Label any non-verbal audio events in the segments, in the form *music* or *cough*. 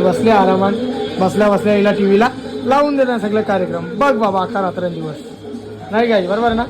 बसले आरामात बसल्या बसल्या हिला टीव्हीला लावून देणार सगळे कार्यक्रम. बघ बाबा अख्खा रात्रंदिवस. नाही काय बरोबर ना?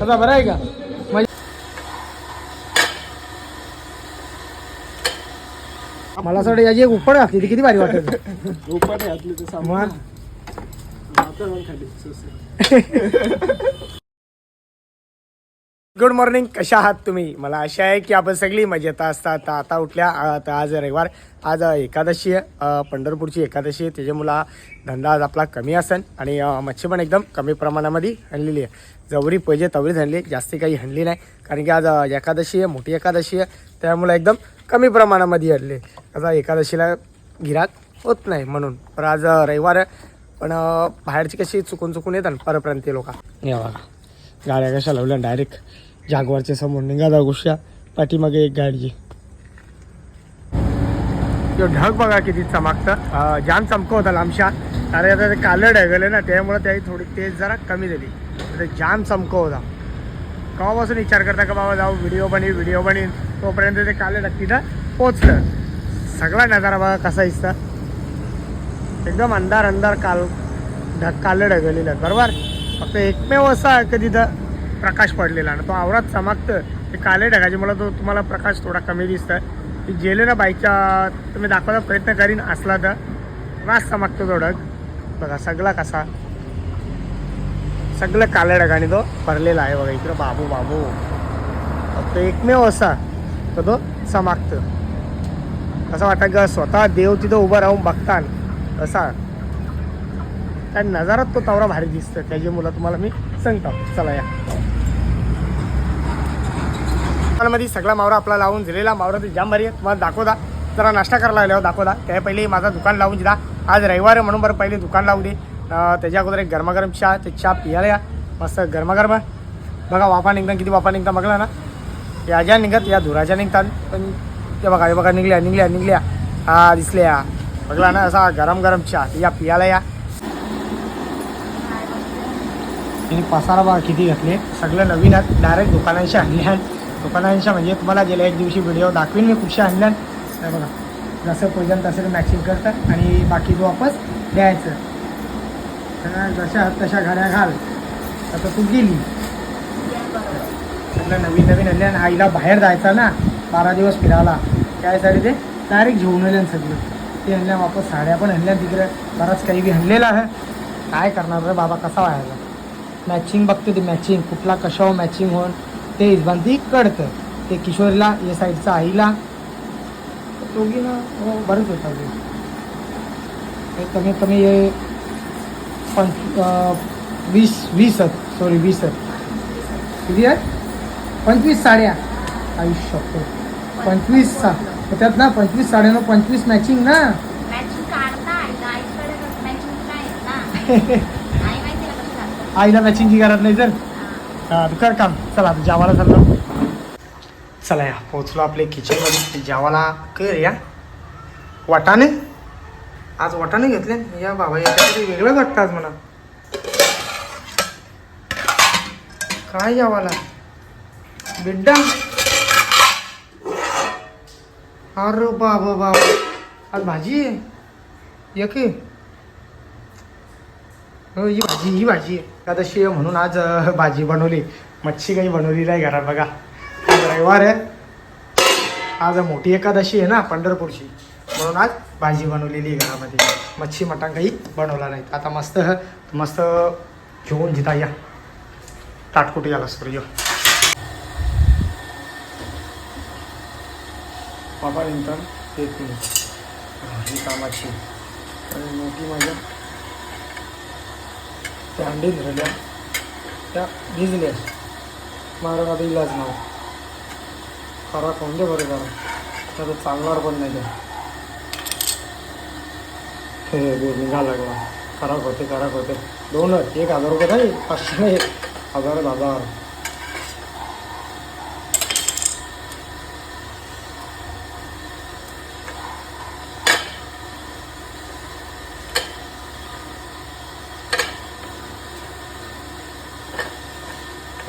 आता बरं आहे का? मग मला असं वाटतं याची एक उपड घातली ती किती भारी वाटत उपाट घातली तर मग? *laughs* गुड मॉर्निंग कशा आहात तुम्ही? मला आशा आहे की आपण सगळी मजेत असतात आता उठल्या आता आज रविवार. आज एकादशी आहे. पंढरपूरची एकादशी आहे. त्याच्यामुळं हा धंदा आज आपला कमी असेल आणि मच्छी पण एकदम कमी प्रमाणामध्ये आणलेली आहे. जवरी पाहिजे तवरी आणली जास्ती काही हणली नाही. कारण की आज एकादशी आहे मोठी एकादशी आहे. त्यामुळे एकदम कमी प्रमाणामध्ये आणले आता एकादशीला गिराक होत नाही म्हणून. पण आज रविवार आहे. पण बाहेरची कशी चुकून चुकून येतात परप्रांतीय लोक. गाड्या कशा लावल्या डायरेक्ट जागवारच्या समोर निघाला गोष्या. पाठीमागे एक गाडी तो ढग बघा किती चमकतं. जाम चमक होता लांबशा अरे आता ते कालं ढगले ना त्यामुळे त्याची थोडी तेज जरा कमी झाली. ते जाम चमक होता. केव्हापासून विचार करता का बाबा जाऊ व्हिडिओ बनी व्हिडिओ बनीन तोपर्यंत ते काले ढग तिथं पोचलं सगळा नजारा बघा कसा दिसता. एकदम अंधार अंधार काल ढग काल ढगलेलं. बरोबर? फक्त एकमेव असा आहे तर तिथं? प्रकाश पडलेला आणि तो आवरात चमकतं ते काले ढगाचे मला तो तुम्हाला प्रकाश थोडा कमी दिसतं की गेले ना बाईकच्या तुम्ही दाखवायचा प्रयत्न करीन असला तर. रास चमकतो तो ढग. बघा सगळा कसा. सगळं काल्या ढगाने तो भरलेला आहे बघा इकडं. बाबू बाबू. फक्त एकमेव असा तर तो चमकतं असं वाटतं का? स्वतः देव तिथं उभं राहून बघतान. असा त्या नजारात तो तवरा भारी दिसतं त्याची मुलं तुम्हाला मी सांगतो. चला या. मध्ये सगळा मावरा आपला लावून दिलेला. मावरा ती जाम भारी आहे तुम्हाला दाखवता. जरा नाश्ता करायला लागल्यावर हो, दाखवता. त्या पहिले माझा दुकान लावून दिला. आज रविवार आहे म्हणून बरं पहिले दुकान लावू दे त्याच्या अगोदर एक गरमागरम चहा ते चहा पियाला या. मस्त गरमागरम. बघा वाफा निघता किती वाफा निघता बघला ना. या ज्या निघत या धुराच्या निघतात. पण ते बघा हे बघा निघल्या निघल्या निघल्या. हा दिसल्या. बघला ना असा गरम गरम चहा या पियाला या. आणि पसारा बघा किती घातले. सगळं नवीन आहेत. डायरेक्ट दुकानांशी आणले आहेत. दुकानांच्या म्हणजे तुम्हाला गेल्या एक दिवशी व्हिडिओ दाखवीन. मी कुशा आणल्यान नाही बघा. जसं पोजन तसं मॅचिंग करतात आणि बाकी जो वापस द्यायचं. तर जशा तशा घड्या घाल. आता तू गेली. सगळं नवीन नवीन आणले आणि आईला बाहेर जायचं ना बारा दिवस फिरायला. त्यासाठी ते डायरेक्ट घेऊन आले सगळं. ते आणल्या वापस साड्या पण आणल्या तिकडे बराच काही बी आणलेलं आहे. काय करणार रे बाबा कसा व्हायला? मॅचिंग बघते ते मॅचिंग कुठला कशावर मॅचिंग होऊन ते हिशबान ती कळतं. ते किशोरीला या साईडचा आईला. दोघी ना हो बरंच होता ते कमीत कमी हे पंच वीस वीस आहेत सॉरी वीस आहेत किती आहेत पंचवीस साड्या. आयुष्य पंचवीस सा त्यात ना पंचवीस साड्यानं पंचवीस मॅचिंग ना. आईला. *laughs* मॅचिंगची गरज नाही तर तू कर काम. चला आता जेवायला चाललो. चला या पोचलो आपले किचनमध्ये जावाला कर या. वाटाणे? आज वाटाणे घेतले. या बाबा याच्यासाठी वेगळंच वाटतं आज मला काय जावाला बिड्डा? अरे बाबा बाबा. आज भाजी आहे. एक हो ही भाजी ही भाजी आहे. एकादशी आहे म्हणून आज भाजी बनवली. मच्छी काही बनवली नाही घरात बघा. रविवार आहे. आज मोठी एकादशी आहे ना पंढरपूरची. म्हणून आज भाजी बनवलेली आहे घरामध्ये. मच्छी मटण काही बनवला नाही. आता मस्त मस्त घेऊन जिता या. ताटकुटी आला सूर्य बाबा नंतर एक मिनिट. ही कामाची. मोठी माझ्या. त्या अंडी धरल्या त्या भिजल्या. मारा आता इलाज नाव खरा खाऊन दे बरं जरा तर चालणार पण नाही ते हे निघा लागला. खराब होते खराब होते. दोनच. एक हजार रुपये नाही पाचशे नाही. हजार हजार.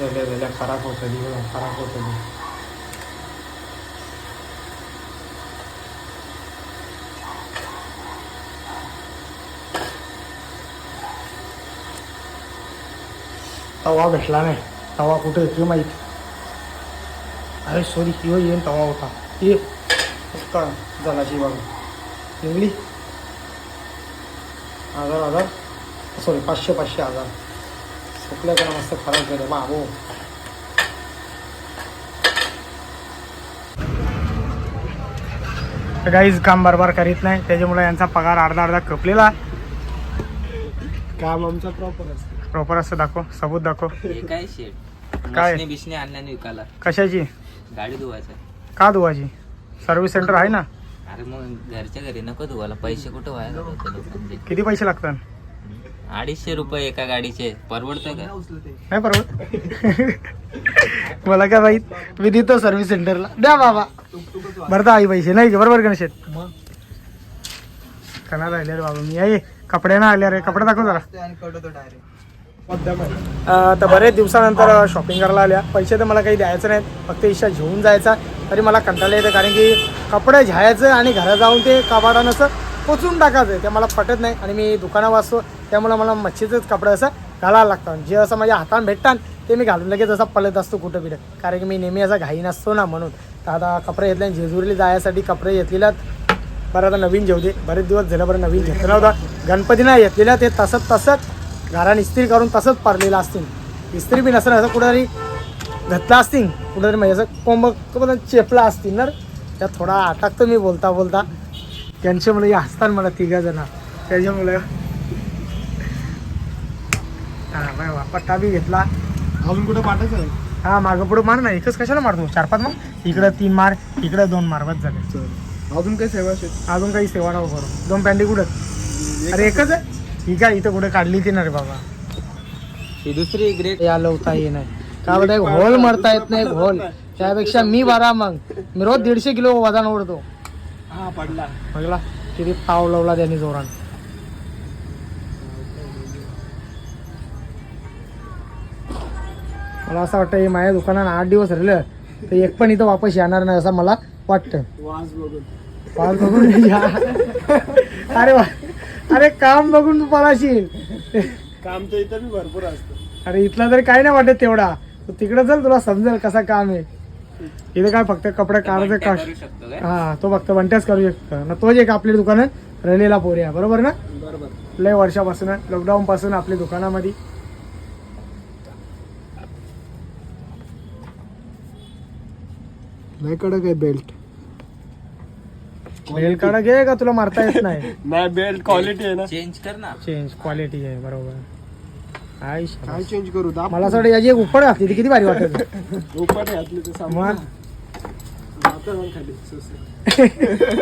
वेगळ्या वेगळ्या फराक होतली फराक होतली तवा भेटला नाही. तवा कुठे येते माहीत? अरे सॉरी किंवा येईन तवा होता. ये. कळ जनाची बाजू निघली हजार हजार? सॉरी पाचशे पाचशे हजार. सुकल्याकडे मस्त खराब झालं बाबो काहीच काम बरोबर करीत नाही त्याच्यामुळे यांचा पगार अर्धा अर्धा कपलेला काम आमचा प्रॉपर असतं. प्रॉपर असं दाखव सबूत दाखव. हे काय शेट काय? मशनी बिशनी आणल्याने विकायला. कशाची? गाडी धुवायचं. का धुवायची? सर्व्हिस सेंटर आहे ना? अरे मग घरच्या घरी नको धुवायला पैसे कुठं व्हायला लोकांचे किती पैसे लागतात? अडीचशे रुपये एका गाडीचे परवडतं का? नाही परवड मला काय माहीत? मी देतो सर्व्हिस सेंटरला द्या बाबा. भरता आई पैसे. नाही बरोबर गणेश कना राहिले रे बाबा मी. आहे कपड्यानं आले रे. कपडे दाखव जरा. तर बरेच दिवसानंतर शॉपिंग करायला आल्या. पैसे तर मला काही द्यायचं नाहीत. फक्त इच्छा घेऊन जायचा. तरी मला कंटाळा येतं. कारण की कपडे घ्यायचं आणि घरात जाऊन ते कपाटानं असं पोचून टाकायचं ते मला पटत नाही आणि मी दुकानावर असतो त्यामुळे मला मच्छीचंच कपडे असं घालायला लागतात. जे असं माझ्या हातानं भेटतात ते मी घालून लगेच असं पळत असतो कुठं बिठं. कारण की मी नेहमी असा घाई नसतो ना म्हणून. तर आता कपडे घेतले जेजुरीला जायसाठी कपडे घेतलेल्यात. बरं आता नवीन जेवते. बरेच दिवस झालं बरं नवीन घेतला होता गणपतीनं घेतलेलं ते तसंच तसंच घरान इस्त्री करून तसंच पारलेलं असतील. इस्त्री बी नसेल असं कुठेतरी घातला असतील. कुठेतरी म्हणजे असं कोंब कोंब चेपला असतील ना त्यात थोडा अटकतो मी बोलता बोलता त्यांचे मुलं हसतात मला तिघा जण. त्याच्यामुळे हा पट्टा बी घेतला. अजून कुठं पाठायचं हा मागं पुढं मार ना एकच कशाला मारतो? चार पाच मार? इकडं तीन मार इकडं दोन मार बस झाले. अजून काही सेवा अजून काही सेवा नको करू. दोन पॅन्टी कुठं? अरे एकच आहे? ही काय इथं कुठे काढली ती ना रे बाबा? ही दुसरी ग्रेट या लवता ये नाही. का बोलता एक होल मरता येत नाही होल त्यापेक्षा मी बारा मग. मी रोज दीडशे किलो वजन ओढतो. हा पडला. बघला किती पाव लावला त्यांनी जोरान. मला असं वाटतं हे माझ्या दुकानात आठ दिवस राहिलं तर एक पण इथं वापस येणार नाही असं मला वाटतं. वास बघून. पाच बघून *laughs* या. अरे वा. अरे काम बघून तू पळाशील काम तर इथं बी भरपूर असतं. अरे इथला तरी काय नाही वाटत तेवढा. तिकडे चल तुला समजेल कसा काम आहे. इथं काय फक्त कपडे काढायचं काय? हा तो फक्त वंट्याच करू शकतो. ना तोच एक आपल्या दुकानात राहिलेला पोरी आहे बरोबर ना? बरोबर. लय वर्षापासून लॉकडाऊन पासून आपल्या दुकानामध्ये. नाही कडक आहे बेल्ट बेल काढा घे का तुला मारता येत नाही? *laughs* नाही बेल्ट क्वालिटी आहे ना. चेंज कर ना. चेंज क्वालिटी आहे बरोबर. काय शाबास. चेंज करू? दाब मला असं वाटतं याची एक उपड घातली ती किती भारी वाटत ऊपर घातले ते सामान मग? जातं मग खाली. ससे.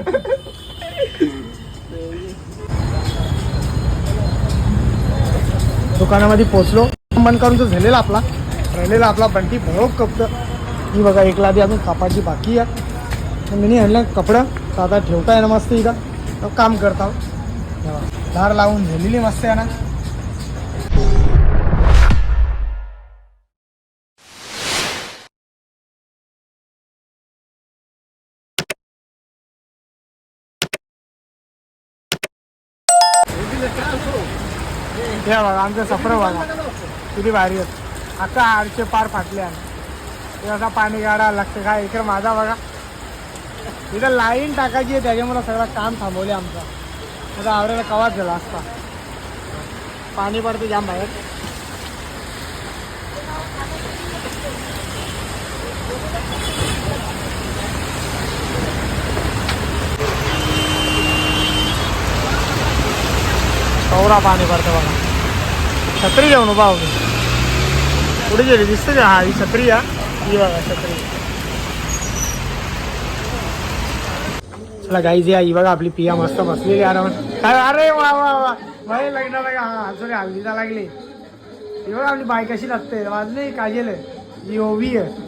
दुकानामध्ये पोचलो. बंद करून तो झालेला आपला राहिलेला आपला बंटी भरोग कपत ही बघा एक लादी अजून कापाची बाकी आहे. तर मी आणलं कपडं. तर आता ठेवता येणं मस्त इथं. तर काम करता. हे. बघा, धार लावून झालेली मस्त आहे ना. हे बघा आमचं सफर बघा. किती भारी आहेत. आता आडचे पार फाटले आहे ते असा पाणी गाडा लागतं काय इकडे माझा बघा. इथं लाईन टाकायची आहे त्याच्यामुळे सगळं काम थांबवले आमचं. आता आवरायला कवाच झाला असता. पाणी पडते जाम बाहेर. कवरा पाणी पडतं बघा. छत्री घेऊन उभा होती. पुढे गेली दिसते का? हा ही छत्री आहे ही बघा छत्री. चला गाई जी ही बघा आपली पिया मस्त बसलेली आरामात काय अरे वा वा वा. माझ्या लग्नाला का हा सॉरी हल्दीला लागली. ही बघा आपली बाय कशी लागते. वाजली काजेल आहे. ही ओवी आहे.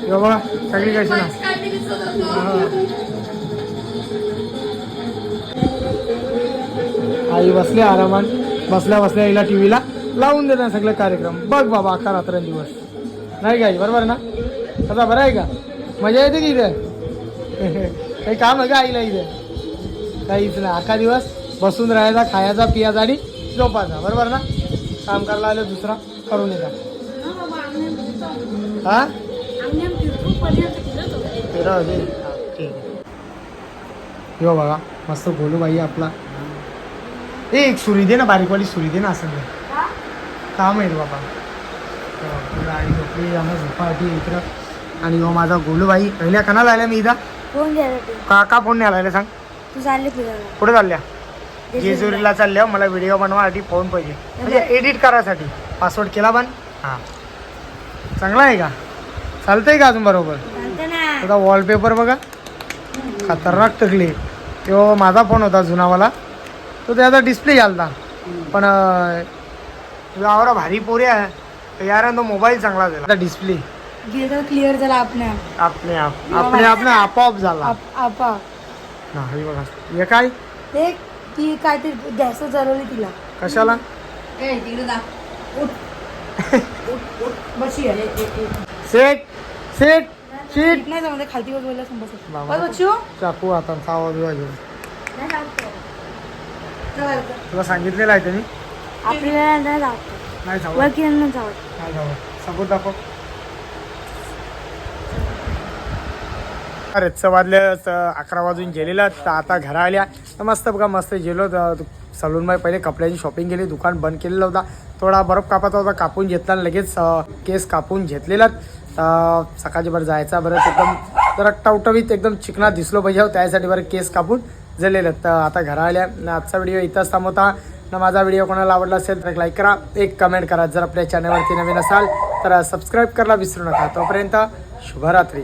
ही बघा सगळी कशी ना. आई बसले आरामात बसल्या बसल्या हिला टी व्हीला लावून देतात सगळे कार्यक्रम. बघ बाबा अख्खा रात्रंदिवस. नाही का आई? बरोबर ना? कसा बरं आहे का? मजा येते की इथे? *laughs* काही काम आहे का आईला इथे? काहीच नाही. अख्खा दिवस बसून राहायचा खायचा पियाचा आणि झोपायचा. बरोबर ना? काम करायला आलं दुसरा करून येता. हा हा, ठीक आहे. बघा मस्त गोलू बाई आपला. ए एक सुरी दे ना बारीकवाली सुरी दे ना असं दे. काम आहे बाबा. हो, गाडी झोपली आम्हाला झोपाटी इकडं. आणि हो माझा गोलूबाई पहिल्या कणाला आल्या मी इथं. फोन का का फोन नाही आला सांग. तू चालले फिरायला कुठे चालल्या? जेजुरीला. चालल्या मला व्हिडिओ बनवासाठी फोन पाहिजे. म्हणजे एडिट करायसाठी. पासवर्ड केला पण. हां. चांगला आहे का? चालतंय का अजून बरोबर? वॉलपेपर बघा. खतरनाक टकली तो माझा फोन होता जुनावाला. तो त्याचा डिस्प्ले घालता. पण आवरा भारी पोरी आहे. यार तो मोबाईल चांगला झाला डिस्प्ले क्लिअर झाला आपल्या. आपले आप आपले आपले आपोआप झाला. आप- आपा हा हे बघा. हे काय? ते ती काहीतरी गॅस चालवली तिला. कशाला? *laughs* बशी. आहे. सेट. सेट. सीट नाही जमत खालती. बस. बच्चू. चाकू आता सावा बिवा घेऊन. तुला सांगितलेलं आहे त्यांनी? आपल्याला नाही जावत नाही जाऊ वकिलांना जावत नाही जाऊ सबूत दाखव. रेतचं वाजलं स- अकरा वाजून गेलेलं तर आता घरा आल्या. तर मस्त बघा मस्त गेलो. सलूनबाई पहिले कपड्याची शॉपिंग केली दुकान बंद केलेलं होता. थोडा बर्फ कापाचा होता कापून घेतला आणि लगेच अं, केस कापून घेतलेला तर सकाळची बरं जायचा बरं. एकदम जरा टवटवीत एकदम चिकना दिसलो पाहिजे हो, त्यासाठी बरं केस कापून. झालेलं तर आता घरा आल्या. आजचा व्हिडिओ इथंच थांबवता. न माझा व्हिडिओ कोणाला आवडला असेल तर एक लाईक करा. एक कमेंट करा. जर आपल्या चॅनलवरती नवीन असाल तर सबस्क्राईब करायला विसरू नका. तोपर्यंत शुभरात्री.